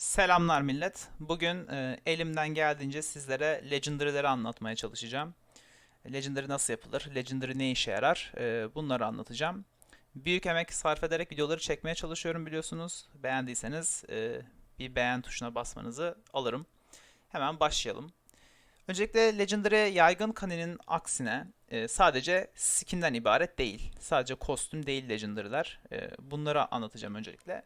Selamlar millet. Bugün e, elimden geldiğince sizlere Legendary'leri anlatmaya çalışacağım. Legendary nasıl yapılır? Legendary ne işe yarar? E, bunları anlatacağım. Büyük emek sarf ederek videoları çekmeye çalışıyorum biliyorsunuz. Beğendiyseniz e, bir beğen tuşuna basmanızı alırım. Hemen başlayalım. Öncelikle Legendary yaygın kaninin aksine e, sadece skin'den ibaret değil. Sadece kostüm değil Legendary'ler. E, bunları anlatacağım öncelikle.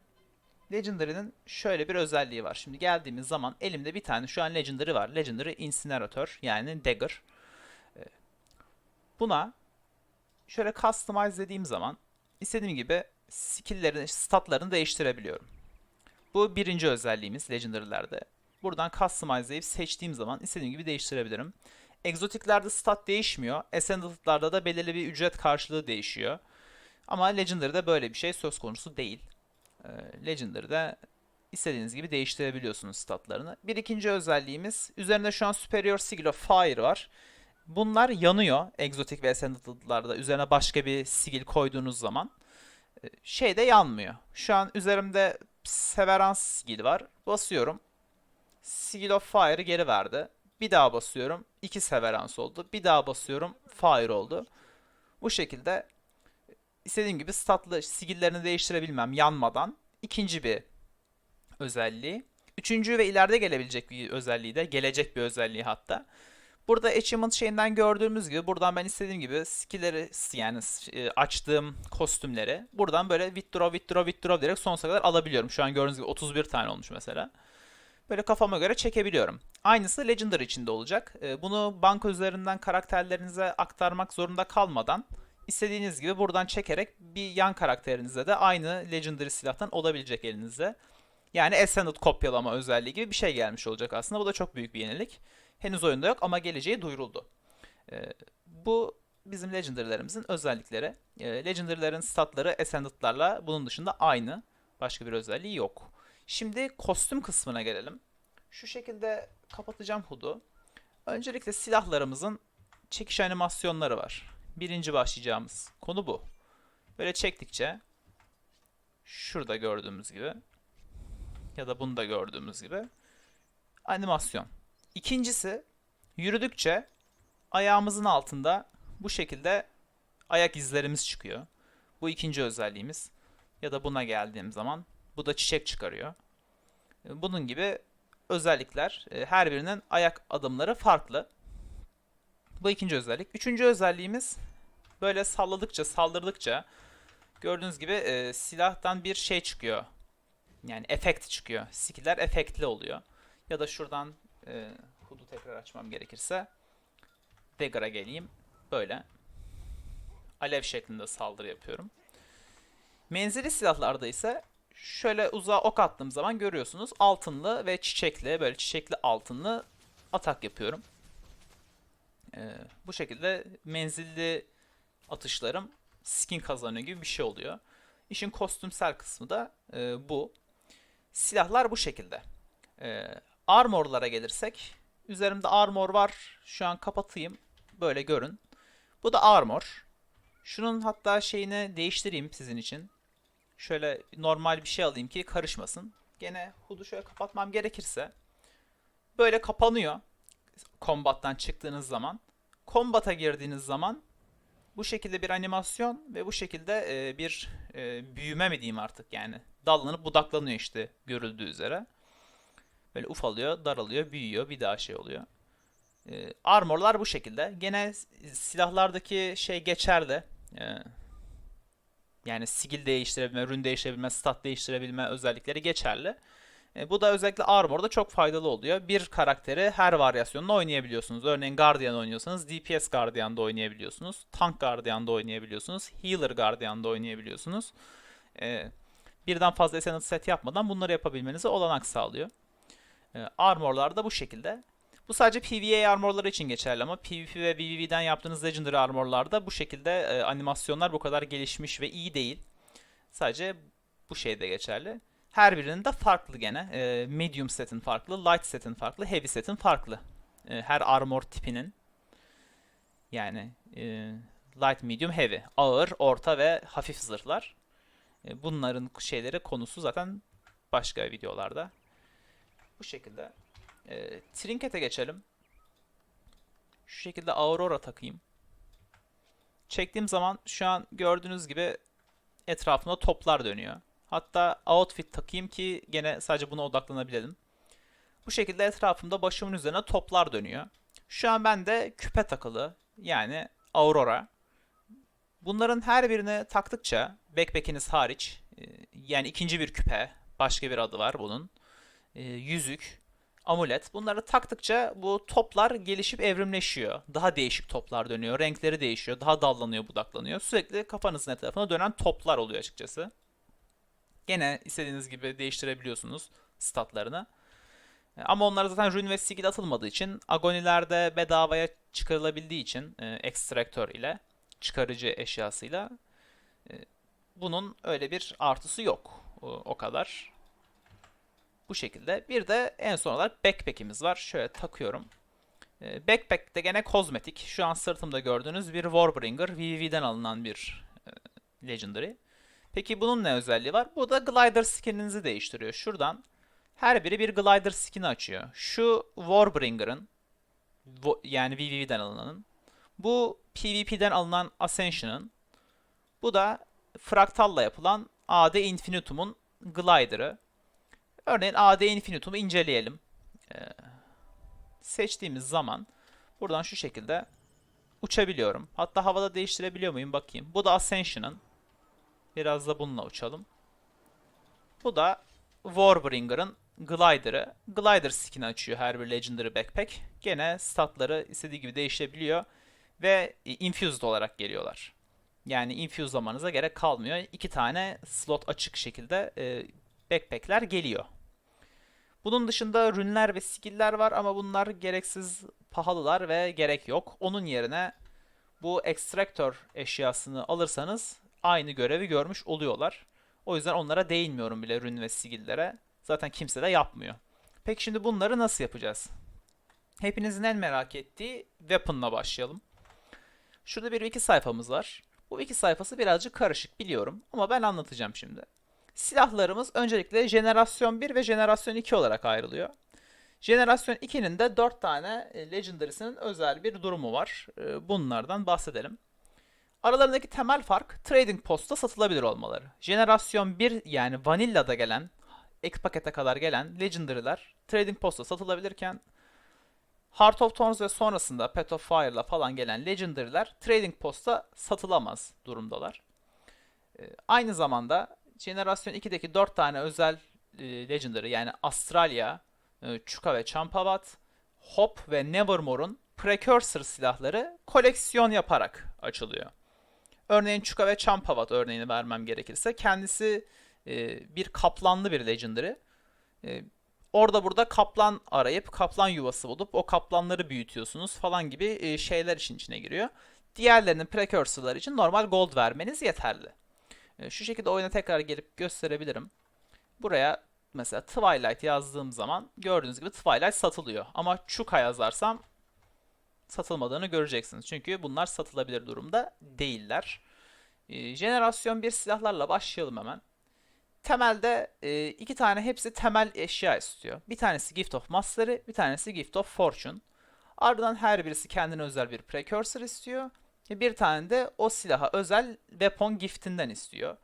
Legendary'nin şöyle bir özelliği var. Şimdi geldiğimiz zaman elimde bir tane şu an Legendary var. Legendary Incinerator yani Dagger. Ee, Buna şöyle customize dediğim zaman istediğim gibi skill'lerin, statlarını değiştirebiliyorum. Bu birinci özelliğimiz Legendary'lerde. Buradan customize'layıp seçtiğim zaman istediğim gibi değiştirebilirim. Egzotiklerde stat değişmiyor. Ascendant'larda da belirli bir ücret karşılığı değişiyor. Ama Legendary'de böyle bir şey söz konusu değil. Ee, Legendary'de istediğiniz gibi değiştirebiliyorsunuz statlarını. Bir ikinci özelliğimiz üzerinde şu an Superior Sigil of Fire var. Bunlar yanıyor egzotik ve ascendant'larda üzerine başka bir sigil koyduğunuz zaman. Ee, Şeyde yanmıyor. Şu an üzerimde Severance sigil var. Basıyorum. Sigil of Fire'ı geri verdi. Bir daha basıyorum. iki Severance oldu. Bir daha basıyorum. Fire oldu. Bu şekilde istediğim gibi statlı sigillerini değiştirebilmem yanmadan ikinci bir özelliği. Üçüncü ve ileride gelebilecek bir özelliği de gelecek bir özelliği hatta. Burada achievement şeyinden gördüğümüz gibi buradan ben istediğim gibi skill'leri yani e, açtığım kostümleri buradan böyle withdraw withdraw withdraw diyerek sonsuza kadar alabiliyorum. Şu an gördüğünüz gibi 31 tane olmuş mesela. Böyle kafama göre çekebiliyorum. Aynısı Legendary içinde olacak. E, Bunu banka üzerinden karakterlerinize aktarmak zorunda kalmadan İstediğiniz gibi buradan çekerek bir yan karakterinizde de aynı Legendary silahtan olabilecek elinizde. Yani Ascended kopyalama özelliği gibi bir şey gelmiş olacak aslında. Bu da çok büyük bir yenilik. Henüz oyunda yok ama geleceği duyuruldu. Ee, bu bizim Legendary'lerimizin özellikleri. Ee, Legendary'lerin statları Ascended'larla bunun dışında aynı. Başka bir özelliği yok. Şimdi kostüm kısmına gelelim. Şu şekilde kapatacağım HUD'u. Öncelikle silahlarımızın çekiş animasyonları var birinci başlayacağımız konu bu. Böyle çektikçe şurada gördüğümüz gibi ya da bunda gördüğümüz gibi animasyon. İkincisi yürüdükçe ayağımızın altında bu şekilde ayak izlerimiz çıkıyor. Bu ikinci özelliğimiz. Ya da buna geldiğim zaman bu da çiçek çıkarıyor. Bunun gibi özellikler e, her birinin ayak adımları farklı. Bu ikinci özellik. Üçüncü özelliğimiz böyle salladıkça, saldırdıkça gördüğünüz gibi e, silahtan bir şey çıkıyor. Yani efekt çıkıyor. Skiller efektli oluyor. Ya da şuradan e, HUD'u tekrar açmam gerekirse Dagger'a geleyim. Böyle. Alev şeklinde saldırı yapıyorum. Menzili silahlarda ise şöyle uzağa ok attığım zaman görüyorsunuz altınlı ve çiçekli böyle çiçekli altınlı atak yapıyorum. Ee, bu şekilde menzilli atışlarım skin kazanıyor gibi bir şey oluyor. İşin kostümsel kısmı da e, bu. Silahlar bu şekilde. E, armorlara gelirsek. Üzerimde armor var. Şu an kapatayım. Böyle görün. Bu da armor. Şunun hatta şeyini değiştireyim sizin için. Şöyle normal bir şey alayım ki karışmasın. Gene hudu şöyle kapatmam gerekirse. Böyle kapanıyor. Combat'tan çıktığınız zaman. Combat'a girdiğiniz zaman bu şekilde bir animasyon ve bu şekilde e, bir e, büyüme mi diyeyim artık yani. Dallanıp budaklanıyor işte görüldüğü üzere. Böyle ufalıyor, daralıyor, büyüyor, bir daha şey oluyor. E, armorlar bu şekilde. Gene silahlardaki şey geçerli. E, yani skill değiştirebilme, rün değiştirebilme, stat değiştirebilme özellikleri geçerli. E, bu da özellikle Armor'da çok faydalı oluyor. Bir karakteri her varyasyonla oynayabiliyorsunuz. Örneğin Guardian oynuyorsanız DPS Guardian'da oynayabiliyorsunuz. Tank Guardian'da oynayabiliyorsunuz. Healer Guardian'da oynayabiliyorsunuz. E, birden fazla Ascendant set yapmadan bunları yapabilmenize olanak sağlıyor. E, armor'lar da bu şekilde. Bu sadece PvE armorları için geçerli ama PvP ve PvV'den yaptığınız Legendary armorlarda bu şekilde e, animasyonlar bu kadar gelişmiş ve iyi değil. Sadece bu şeyde geçerli. Her birinin de farklı gene. E, medium setin farklı, light setin farklı, heavy setin farklı. E, her armor tipinin. Yani e, light, medium, heavy. Ağır, orta ve hafif zırhlar. E, bunların şeyleri konusu zaten başka videolarda. Bu şekilde. E, Trinket'e geçelim. Şu şekilde Aurora takayım. Çektiğim zaman şu an gördüğünüz gibi etrafımda toplar dönüyor. Hatta outfit takayım ki gene sadece buna odaklanabilelim. Bu şekilde etrafımda başımın üzerine toplar dönüyor. Şu an bende küpe takılı. Yani Aurora. Bunların her birini taktıkça backpack'iniz hariç e, yani ikinci bir küpe başka bir adı var bunun. e, yüzük, amulet. Bunları taktıkça bu toplar gelişip evrimleşiyor. Daha değişik toplar dönüyor. Renkleri değişiyor. Daha dallanıyor, budaklanıyor. Sürekli kafanızın etrafına dönen toplar oluyor açıkçası. Gene istediğiniz gibi değiştirebiliyorsunuz statlarını. E, Ama onlara zaten rune ve sigil atılmadığı için agonilerde bedavaya çıkarılabildiği için e, ekstraktör ile çıkarıcı eşyasıyla e, bunun öyle bir artısı yok. O, o kadar. Bu şekilde. Bir de en son olarak backpack'imiz var. Şöyle takıyorum. E, backpack de gene kozmetik. Şu an sırtımda gördüğünüz bir Warbringer. VVV'den alınan bir e, Legendary. Peki bunun ne özelliği var? Bu da glider skininizi değiştiriyor. Şuradan her biri bir glider skin'i açıyor. Şu Warbringer'ın yani VVV'den alınanın. Bu PvP'den alınan Ascension'ın. Bu da Fractal'la yapılan AD Infinitum'un glider'ı. Örneğin AD Infinitum'u inceleyelim. Ee, seçtiğimiz zaman buradan şu şekilde uçabiliyorum. Hatta havada değiştirebiliyor muyum bakayım. Bu da Ascension'ın. Biraz da bununla uçalım. Bu da Warbringer'ın Glider'ı. Glider skin'i açıyor her bir Legendary Backpack. Gene statları istediği gibi değişebiliyor. Ve e, infused olarak geliyorlar. Yani infuse'lamanıza gerek kalmıyor. İki tane slot açık şekilde e, backpack'ler geliyor. Bunun dışında rünler ve skill'ler var ama bunlar gereksiz pahalılar ve gerek yok. Onun yerine bu extractor eşyasını alırsanız aynı görevi görmüş oluyorlar. O yüzden onlara değinmiyorum bile rün ve sigillere. Zaten kimse de yapmıyor. Peki şimdi bunları nasıl yapacağız? Hepinizin en merak ettiği Weapon'la başlayalım. Şurada bir wiki sayfamız var. Bu wiki sayfası birazcık karışık biliyorum ama ben anlatacağım şimdi. Silahlarımız öncelikle jenerasyon 1 ve jenerasyon 2 olarak ayrılıyor. Jenerasyon 2'nin de 4 tane e, Legendary'sinin özel bir durumu var. E, Bunlardan bahsedelim. Aralarındaki temel fark Trading Post'ta satılabilir olmaları. Jenerasyon 1 yani Vanilla'da gelen, ek pakete kadar gelen Legendary'ler Trading Post'ta satılabilirken Heart of Thorns ve sonrasında Path of Fire'la falan gelen Legendary'ler Trading Post'ta satılamaz durumdalar. Ee, aynı zamanda Jenerasyon 2'deki 4 tane özel e, Legendary yani Australia, e, Chuka ve Champavat, Hop ve Nevermore'un Precursor silahları koleksiyon yaparak açılıyor. Örneğin Chuka ve Champavat örneğini vermem gerekirse kendisi e, bir kaplanlı bir Legendary. E, orada burada kaplan arayıp kaplan yuvası bulup o kaplanları büyütüyorsunuz falan gibi e, şeyler işin içine giriyor. Diğerlerinin precursor'ları için normal gold vermeniz yeterli. E, şu şekilde oyuna tekrar gelip gösterebilirim. Buraya mesela Twilight yazdığım zaman gördüğünüz gibi Twilight satılıyor. Ama Chuka yazarsam satılmadığını göreceksiniz. Çünkü bunlar satılabilir durumda değiller. E, jenerasyon 1 silahlarla başlayalım hemen. Temelde e, iki tane hepsi temel eşya istiyor. Bir tanesi Gift of Mastery, bir tanesi Gift of Fortune. Ardından her birisi kendine özel bir precursor istiyor. Bir tane de o silaha özel weapon giftinden istiyor.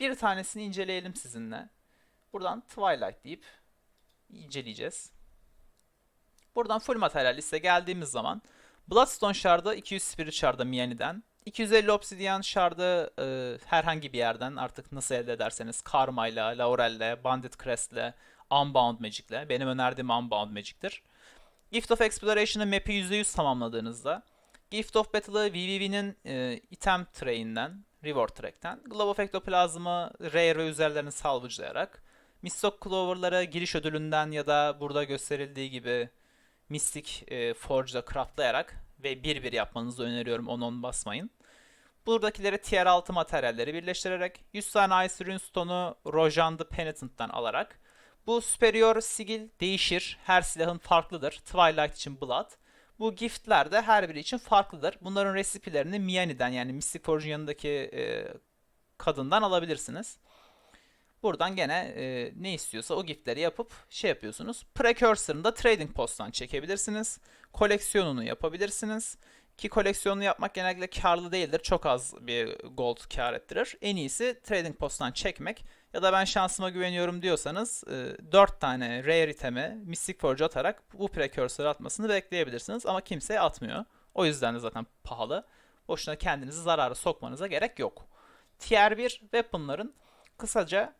Bir tanesini inceleyelim sizinle. Buradan Twilight deyip inceleyeceğiz. Buradan full materyal liste geldiğimiz zaman Bloodstone Shard'ı 200 Spirit Shard'a Miani'den, 250 Obsidian Shard'ı e, herhangi bir yerden artık nasıl elde ederseniz Karma'yla, Laurel'le, Bandit Crest'le, Unbound Magic'le. Benim önerdiğim Unbound Magic'tir. Gift of Exploration'ı map'i %100 tamamladığınızda Gift of Battle'ı VVV'nin e, item tray'inden, reward track'ten, Glove of Ectoplasm'ı rare ve üzerlerini salvage'layarak, Mistok Clover'ları giriş ödülünden ya da burada gösterildiği gibi Mystic e, Forge'da craftlayarak ve 1-1 yapmanızı öneriyorum 10-10 basmayın. Buradakileri tier 6 materyalleri birleştirerek 100 tane Ice Rune Stone'u Rojan the Penitent'tan alarak bu superior sigil değişir. Her silahın farklıdır. Twilight için Blood. Bu giftler de her biri için farklıdır. Bunların resipilerini Miani'den yani Mystic Forge'un yanındaki e, kadından alabilirsiniz. Buradan gene e, ne istiyorsa o giftleri yapıp şey yapıyorsunuz. Precursor'ını da Trading Post'tan çekebilirsiniz. Koleksiyonunu yapabilirsiniz. Ki koleksiyonunu yapmak genellikle karlı değildir. Çok az bir gold kar ettirir. En iyisi Trading Post'tan çekmek. Ya da ben şansıma güveniyorum diyorsanız e, 4 tane rare itemi Mystic Forge atarak bu precursor'ı atmasını bekleyebilirsiniz. Ama kimse atmıyor. O yüzden de zaten pahalı. Boşuna kendinizi zarara sokmanıza gerek yok. Tier 1 weapon'ların kısaca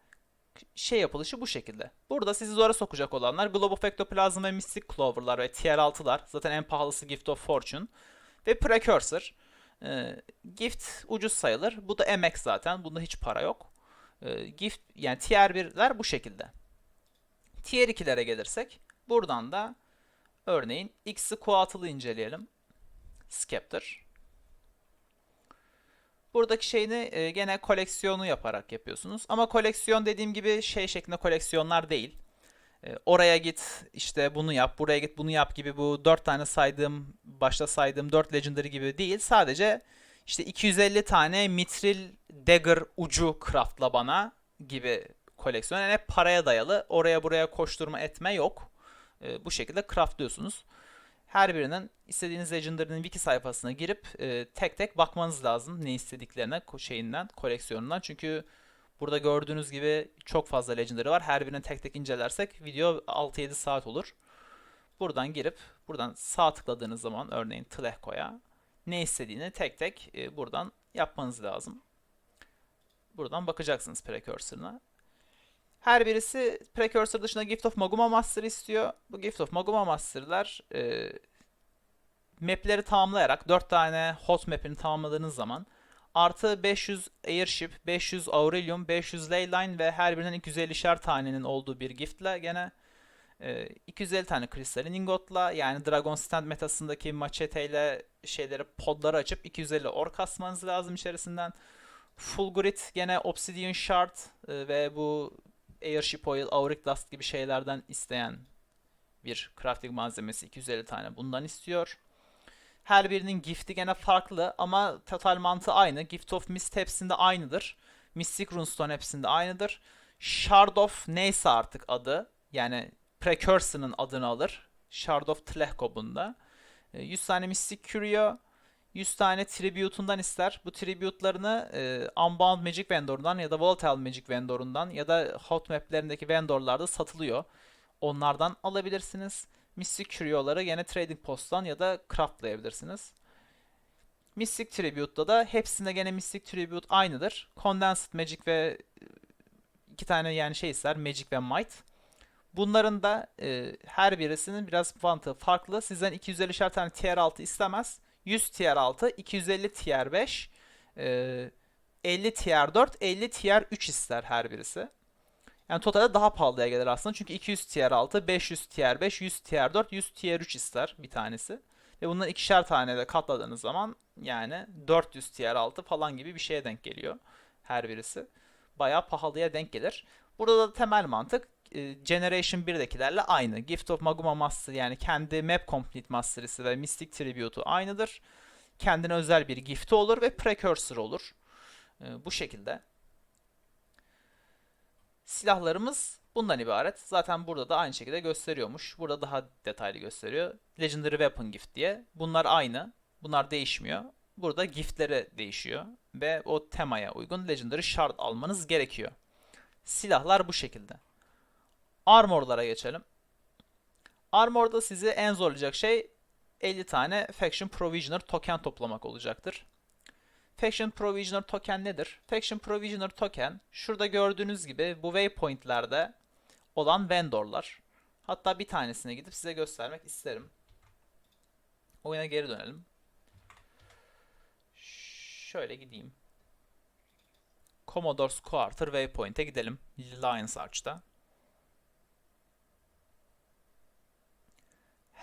şey yapılışı bu şekilde. Burada sizi zora sokacak olanlar Globe of Ectoplasm ve Mystic Clover'lar ve Tier 6'lar. Zaten en pahalısı Gift of Fortune. Ve Precursor. Ee, gift ucuz sayılır. Bu da emek zaten. Bunda hiç para yok. Ee, gift yani Tier 1'ler bu şekilde. Tier 2'lere gelirsek buradan da örneğin X'i Kuatılı inceleyelim. Scepter. Buradaki şeyini e, gene koleksiyonu yaparak yapıyorsunuz. Ama koleksiyon dediğim gibi şey şeklinde koleksiyonlar değil. E, oraya git işte bunu yap, buraya git bunu yap gibi bu 4 tane saydığım, başta saydığım 4 legendary gibi değil. Sadece işte 250 tane mitril dagger ucu craftla bana gibi koleksiyon. Yani hep paraya dayalı. Oraya buraya koşturma etme yok. E, bu şekilde craftlıyorsunuz her birinin istediğiniz Legendary'nin wiki sayfasına girip e, tek tek bakmanız lazım ne istediklerine şeyinden, koleksiyonundan. Çünkü burada gördüğünüz gibi çok fazla Legendary var. Her birini tek tek incelersek video 6-7 saat olur. Buradan girip buradan sağ tıkladığınız zaman örneğin Tlehko'ya ne istediğini tek tek e, buradan yapmanız lazım. Buradan bakacaksınız Precursor'ına. Her birisi Precursor dışında Gift of Maguma Master istiyor. Bu Gift of Maguma Master'lar e, mapleri tamamlayarak 4 tane hot map'ini tamamladığınız zaman artı 500 Airship, 500 Aurelium, 500 Leyline ve her birinden 250'şer tanenin olduğu bir giftle gene e, 250 tane kristalin ingotla yani Dragon Stand metasındaki macheteyle şeyleri podları açıp 250 or kasmanız lazım içerisinden. Full grid gene Obsidian Shard e, ve bu Airship Oil, Auric Dust gibi şeylerden isteyen bir crafting malzemesi 250 tane bundan istiyor. Her birinin gifti gene farklı ama total mantığı aynı. Gift of Mist hepsinde aynıdır. Mystic Runestone hepsinde aynıdır. Shard of neyse artık adı. Yani Precursor'ın adını alır. Shard of Tlehko bunda. 100 e, tane Mystic Curio, 100 tane tribute'undan ister. Bu tribute'larını e, Unbound Magic Vendor'dan ya da Volatile Magic Vendor'undan ya da hot map'lerindeki vendorlarda satılıyor. Onlardan alabilirsiniz. Mystic Curio'ları yine Trading Post'tan ya da craftlayabilirsiniz. Mystic Tribute'da da hepsinde gene Mystic Tribute aynıdır. Condensed Magic ve iki tane yani şey ister Magic ve Might. Bunların da e, her birisinin biraz mantığı farklı. Sizden 250'şer tane tier 6 istemez. 100 tier 6, 250 tier 5, 50 tier 4, 50 tier 3 ister her birisi. Yani totalde daha pahalıya gelir aslında. Çünkü 200 tier 6, 500 tier 5, 100 tier 4, 100 tier 3 ister bir tanesi. Ve bunları ikişer tane de katladığınız zaman yani 400 tier 6 falan gibi bir şeye denk geliyor her birisi. Bayağı pahalıya denk gelir. Burada da temel mantık e, Generation 1'dekilerle aynı. Gift of Maguma Master yani kendi Map Complete Master'isi ve Mystic Tribute'u aynıdır. Kendine özel bir gift'i olur ve Precursor olur. E, bu şekilde. Silahlarımız bundan ibaret. Zaten burada da aynı şekilde gösteriyormuş. Burada daha detaylı gösteriyor. Legendary Weapon Gift diye. Bunlar aynı. Bunlar değişmiyor. Burada giftleri değişiyor. Ve o temaya uygun Legendary Shard almanız gerekiyor. Silahlar bu şekilde. Armor'lara geçelim. Armor'da sizi en zorlayacak şey 50 tane Faction Provisioner token toplamak olacaktır. Faction Provisioner token nedir? Faction Provisioner token şurada gördüğünüz gibi bu waypointlerde olan vendorlar. Hatta bir tanesine gidip size göstermek isterim. Oyuna geri dönelim. Şöyle gideyim. Commodore's Quarter Waypoint'e gidelim. Lions Arch'ta.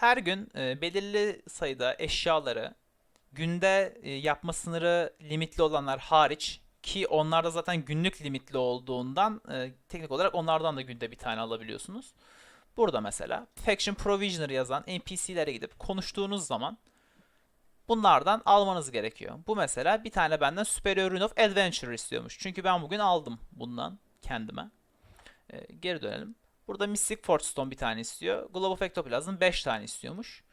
Her gün e, belirli sayıda eşyaları günde e, yapma sınırı limitli olanlar hariç ki onlarda zaten günlük limitli olduğundan e, teknik olarak onlardan da günde bir tane alabiliyorsunuz. Burada mesela Faction Provisioner yazan NPC'lere gidip konuştuğunuz zaman bunlardan almanız gerekiyor. Bu mesela bir tane benden Superior Rune of Adventure istiyormuş. Çünkü ben bugün aldım bundan kendime. E, geri dönelim. Burada Mystic Force Stone bir tane istiyor. Globe of Ectoplasm 5 tane istiyormuş.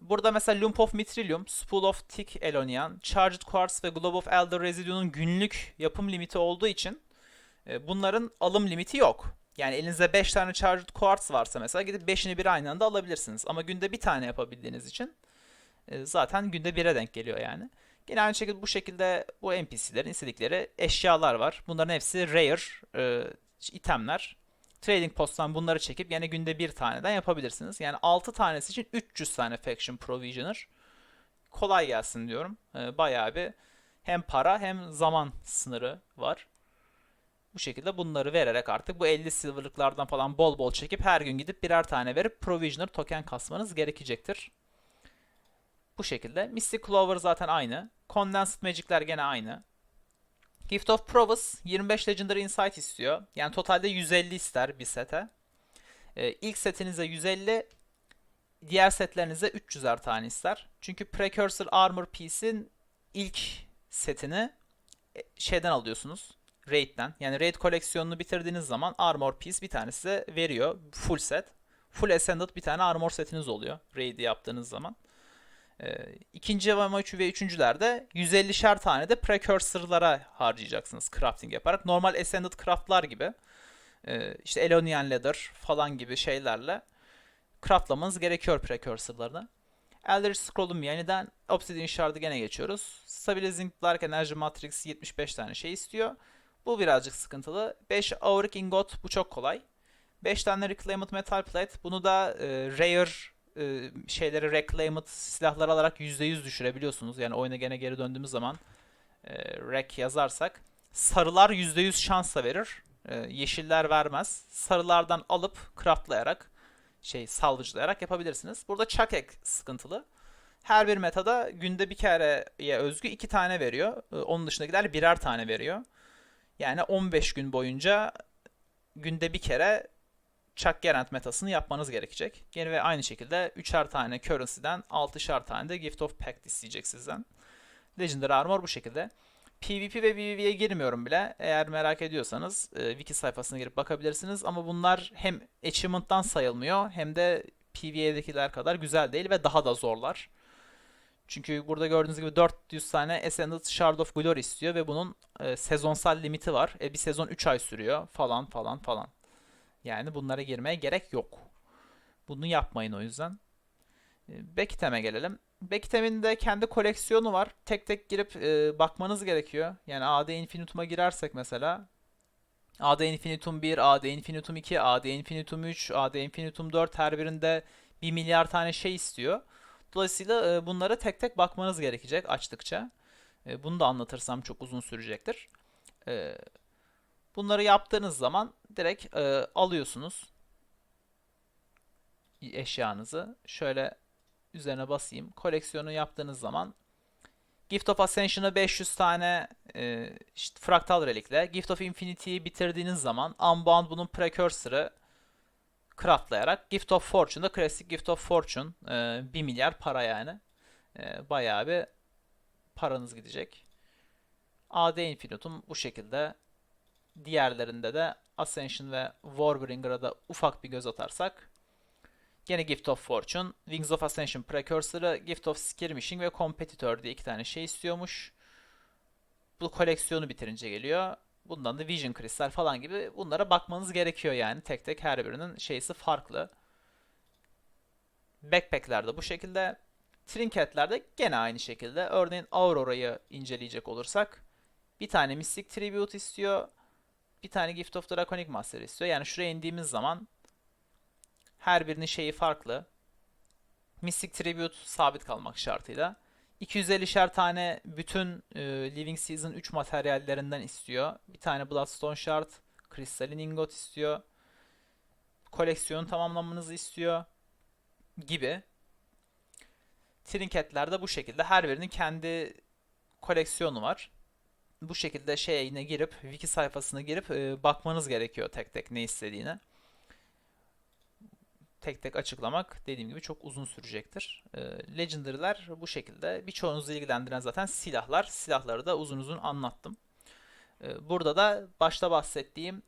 Burada mesela Lump of Mithrilium, Spool of Thick Elonian, Charged Quartz ve Globe of Elder Residue'nun günlük yapım limiti olduğu için e, bunların alım limiti yok. Yani elinizde 5 tane Charged Quartz varsa mesela gidip 5'ini bir aynı anda alabilirsiniz. Ama günde bir tane yapabildiğiniz için e, zaten günde 1'e denk geliyor yani. Yine aynı şekilde bu şekilde bu NPC'lerin istedikleri eşyalar var. Bunların hepsi rare e, itemler. Trading Post'tan bunları çekip yine günde bir taneden yapabilirsiniz. Yani 6 tanesi için 300 tane Faction Provisioner. Kolay gelsin diyorum. E, bayağı bir hem para hem zaman sınırı var. Bu şekilde bunları vererek artık bu 50 silverlıklardan falan bol bol çekip her gün gidip birer tane verip Provisioner token kasmanız gerekecektir. Bu şekilde. Mystic Clover zaten aynı. Condensed Magic'ler gene aynı. Gift of Promise 25 Legendary Insight istiyor. Yani totalde 150 ister bir sete. Ee, ilk setinize 150, diğer setlerinize 300'er tane ister. Çünkü Precursor Armor Piece'in ilk setini e, şeyden alıyorsunuz. Raid'den. Yani Raid koleksiyonunu bitirdiğiniz zaman Armor Piece bir tane size veriyor. Full set. Full Ascended bir tane armor setiniz oluyor. Raid'i yaptığınız zaman. Ee, ikinci ve üç ve üçüncülerde 150'şer tane de precursor'lara harcayacaksınız crafting yaparak. Normal Ascended craftlar gibi e, işte Elonian Leather falan gibi şeylerle craftlamanız gerekiyor precursor'larını. Elder Scroll'un yeniden Obsidian Shard'ı gene geçiyoruz. Stabilizing Dark Energy Matrix 75 tane şey istiyor. Bu birazcık sıkıntılı. 5 Auric Ingot bu çok kolay. 5 tane Reclaimed Metal Plate. Bunu da e, Rare e, şeyleri reclaimed silahlar alarak %100 düşürebiliyorsunuz. Yani oyuna gene geri döndüğümüz zaman e, rec yazarsak sarılar %100 şansla verir. E, yeşiller vermez. Sarılardan alıp craftlayarak şey salvajlayarak yapabilirsiniz. Burada chuck egg sıkıntılı. Her bir metada günde bir kereye özgü iki tane veriyor. E, onun dışındakiler birer tane veriyor. Yani 15 gün boyunca günde bir kere Chuck Gerant metasını yapmanız gerekecek. Yine ve aynı şekilde 3'er tane currency'den 6'şer tane de Gift of Pact isteyecek sizden. Legendary Armor bu şekilde. PvP ve PvV'ye girmiyorum bile. Eğer merak ediyorsanız e, wiki sayfasına girip bakabilirsiniz. Ama bunlar hem achievement'tan sayılmıyor hem de PvE'dekiler kadar güzel değil ve daha da zorlar. Çünkü burada gördüğünüz gibi 400 tane Ascended Shard of Glory istiyor ve bunun e, sezonsal limiti var. E, bir sezon 3 ay sürüyor falan falan falan. Yani bunlara girmeye gerek yok. Bunu yapmayın o yüzden. E, Bekitem'e gelelim. Bekitem'in de kendi koleksiyonu var. Tek tek girip e, bakmanız gerekiyor. Yani AD Infinitum'a girersek mesela AD Infinitum 1, AD Infinitum 2, AD Infinitum 3, AD Infinitum 4 her birinde 1 milyar tane şey istiyor. Dolayısıyla e, bunlara tek tek bakmanız gerekecek açtıkça. E, bunu da anlatırsam çok uzun sürecektir. E, bunları yaptığınız zaman direkt e, alıyorsunuz eşyanızı. Şöyle üzerine basayım. Koleksiyonu yaptığınız zaman Gift of Ascension'ı 500 tane e, işte fraktal relikle, Gift of Infinity'yi bitirdiğiniz zaman Unbound bunun precursor'ı craftlayarak Gift of Fortune'da klasik Gift of Fortune e, 1 milyar para yani. E, bayağı bir paranız gidecek. AD Infinitum bu şekilde. Diğerlerinde de Ascension ve Warbringer'a da ufak bir göz atarsak Gene Gift of Fortune, Wings of Ascension Precursor'ı, Gift of Skirmishing ve Competitor diye iki tane şey istiyormuş. Bu koleksiyonu bitirince geliyor. Bundan da Vision Crystal falan gibi bunlara bakmanız gerekiyor yani. Tek tek her birinin şeysi farklı. Backpack'lerde bu şekilde. Trinket'lerde gene aynı şekilde. Örneğin Aurora'yı inceleyecek olursak bir tane Mystic Tribute istiyor. Bir tane Gift of Draconic Master istiyor. Yani şuraya indiğimiz zaman her birinin şeyi farklı. Mystic Tribute sabit kalmak şartıyla. 250'şer tane bütün e, Living Season 3 materyallerinden istiyor. Bir tane Bloodstone Shard, Crystalline Ingot istiyor. Koleksiyonu tamamlamanızı istiyor. Gibi. Trinketler de bu şekilde. Her birinin kendi koleksiyonu var. Bu şekilde şeyine girip, wiki sayfasına girip e, bakmanız gerekiyor tek tek ne istediğine tek tek açıklamak dediğim gibi çok uzun sürecektir. E, Legendary'ler bu şekilde. Birçoğunuzu ilgilendiren zaten silahlar. Silahları da uzun uzun anlattım. E, burada da başta bahsettiğim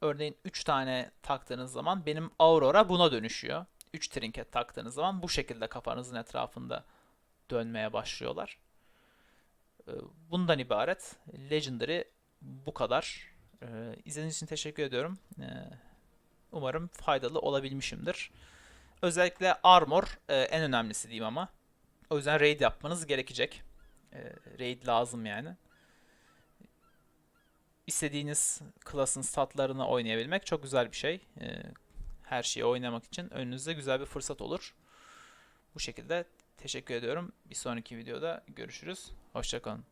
Örneğin 3 tane taktığınız zaman benim Aurora buna dönüşüyor. 3 trinket taktığınız zaman bu şekilde kafanızın etrafında dönmeye başlıyorlar. Ee, Bundan ibaret. Legendary bu kadar. Ee, İzlediğiniz için teşekkür ediyorum. Ee, Umarım faydalı olabilmişimdir. Özellikle armor e, en önemlisi diyeyim ama. O yüzden raid yapmanız gerekecek. E, raid lazım yani. İstediğiniz klasın statlarını oynayabilmek çok güzel bir şey. Her şeyi oynamak için önünüzde güzel bir fırsat olur. Bu şekilde teşekkür ediyorum. Bir sonraki videoda görüşürüz. Hoşçakalın.